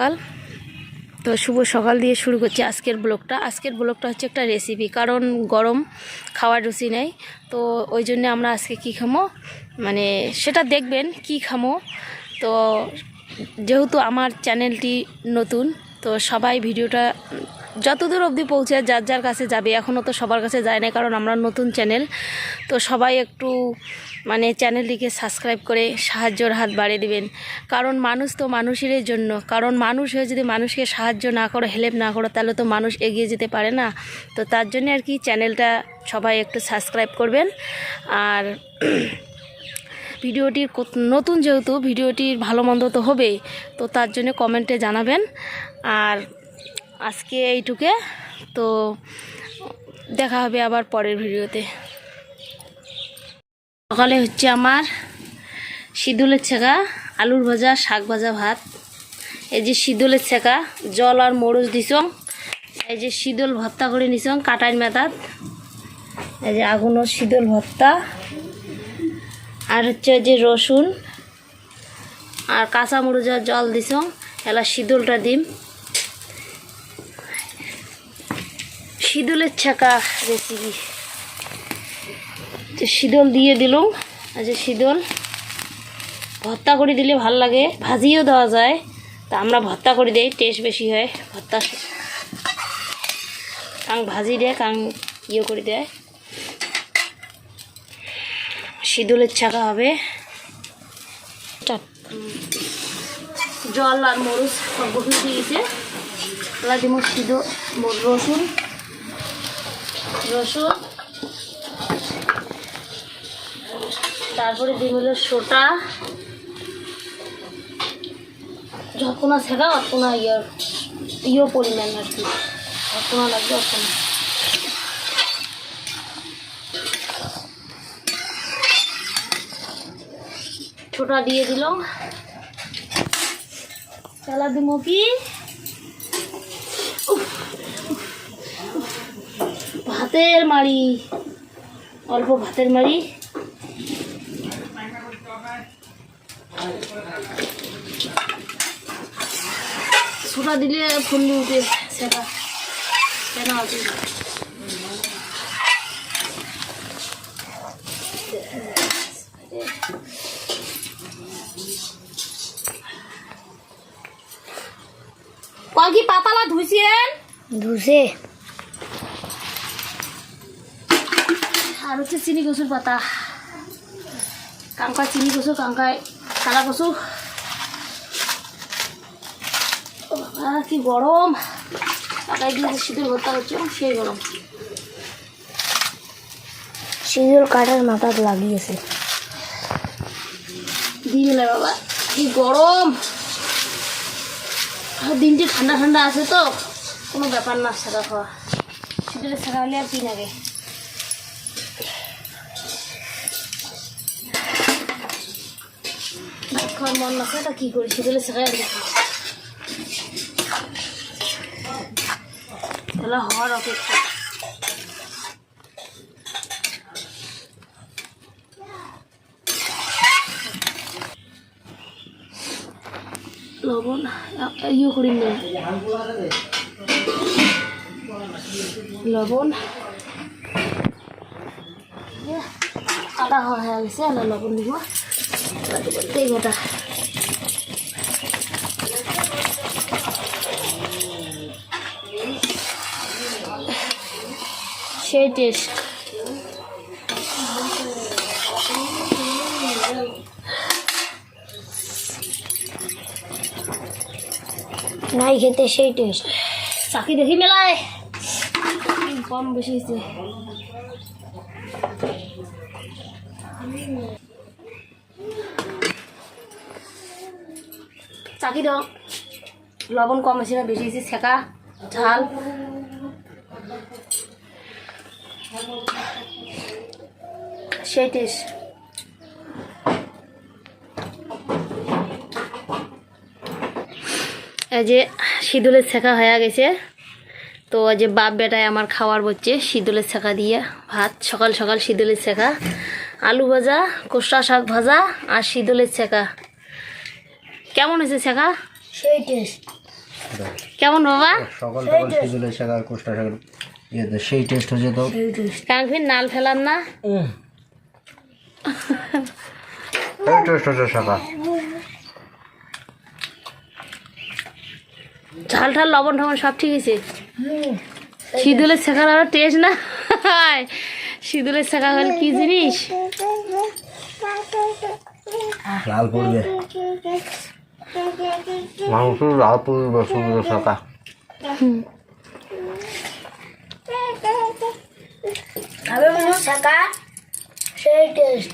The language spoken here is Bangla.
সকাল। তো শুভ সকাল দিয়ে শুরু করছি আজকের ব্লগটা। আজকের ব্লগটা হচ্ছে একটা রেসিপি কারণ গরম, খাওয়ার রুচি নেই। তো ওই জন্যে আমরা আজকে কি খামো? মানে সেটা দেখবেন কি খামো? তো যেহেতু আমার চ্যানেলটি নতুন, তো সবাই ভিডিওটা যতদূর অবধি পৌঁছে যার যার কাছে যাবে এখনও তো সবার কাছে যায় না কারণ আমরা নতুন চ্যানেল। তো সবাই একটু মানে চ্যানেলটিকে সাবস্ক্রাইব করে সাহায্যর হাত বাড়িয়ে দিবেন। কারণ মানুষ তো মানুষেরই জন্য। কারণ মানুষ হয়ে যদি মানুষকে সাহায্য না করো হেল্প না করো, তাহলে তো মানুষ এগিয়ে যেতে পারে না। তো তার জন্য আর কি চ্যানেলটা সবাই একটু সাবস্ক্রাইব করবেন। আর ভিডিওটির নতুন যেহেতু, ভিডিওটির ভালো মন্দ তো হবেই, তো তার জন্য কমেন্টে জানাবেন। আর আজকে এইটুকে। তো দেখা হবে আবার পরের ভিডিওতে। সকালে হচ্ছে আমার সিঁদুলের ছেঁকা, আলুর ভাজা, শাক ভাজা, ভাত। এই যে সিঁদুলের ছেঁকা, জল আর মরচ দিছং। এই যে শীতল ভর্তা করে নিছং কাটাই মেতাত এই যে আগুনের শীতল ভর্তা। আর হচ্ছে যে রসুন। আর কাঁচা মরিচের জল দিছং এলা শীতলটা দিম। শীতলের ছাকা রেসিপি যে শীতল দিয়ে দিলুম আর যে শীতল ভর্তা করে দিলে ভালো লাগে, ভাজিও দেওয়া যায়। তা আমরা ভর্তা করে দিই টেস্ট বেশি হয় ভর্তা। কাং ভাজি দেয়, কাং ইয়ে করে দেয়। শীতলের ছাকা হবে। জল আর মরুচ সব বসে দিয়েছে। এবার দিব রসুন। রসুন, তারপরে দিব হলো সোটা। যতনা ছেঁকা অতনা ইয়ার ইয়ে পরিমাণ আর কি। অতনা লাগবে অতনা ছোটা দিয়ে দিলাম চালা দিব কি ভাতের মাড়ি, অল্প ভাতের মাড়ি। ছোটা দিলে ফুন্ডি উঠে, সেটা। সেটা আছে? কি পাতালা ধুইছেন? ধুসে আর হচ্ছে চিনি কচুর পাতা। কাঙ্কায় চিনি কচু কাঙ্কায় কালা কচু কি গরম। কাকায় দিয়ে যে শীতের ভর্তা করছে সেই গরম। সিঁদুর কাটার মাথাত লাগিয়েছে। দিলে বাবা কি গরম। আর দিনটি ঠান্ডা ঠান্ডা আছে তো কোনো ব্যাপার না সাদা খাওয়া। শীতের ছাড়া হলে আর কি লাগে? ভাত খাওয়ার মন না তা কি করি শীতের ছাড়া আর কি খাই। তাহলে হওয়ার অপেক্ষা লবণ আ- ইয়ে করি না লবণ ইয়ে, আদা হয়ে গেছে আর লবণ দিব তেজটা সেই টেস্ট নাই খেতে সেই টেস্ট চাকি দেখি মেলায়। কম বেশি চাকি দাও। লবণ কম হয়েছে না, বেশি হয়েছে ছেঁকা, ঝাল। সেই টেস্ট। এই যে শীতলের ছেঁকা হয়ে গেছে। তো যে বাপ বেটায় আমার খাওয়ার বলছে শীতলের ছেঁকা দিয়ে ভাত। সকাল সকাল শীতলের ছেঁকা। আলু ভাজা কোষ্টা শাক ভাজা আর শীতলের ছেঁকা। কেমন হয়েছে শেখা? কেমন বাবা? সকাল সকাল সিজুলের শাখা কোষ্টা ইয়েতে সেই টেস্ট হচ্ছে তো। কাঙ্কির নাল ফেলার না? সেই টেস্ট হচ্ছে শাখা। ঝাল ঠাল লবণ টবণ সব ঠিক আছে? সিঁদুলের শেখার আরও টেস্ট না? সিঁদুলের শেখা হল কি জিনিস? লাল পড়বে। মাংস লাল পড়বে সুন্দর থাকা মনে সেই টেস্ট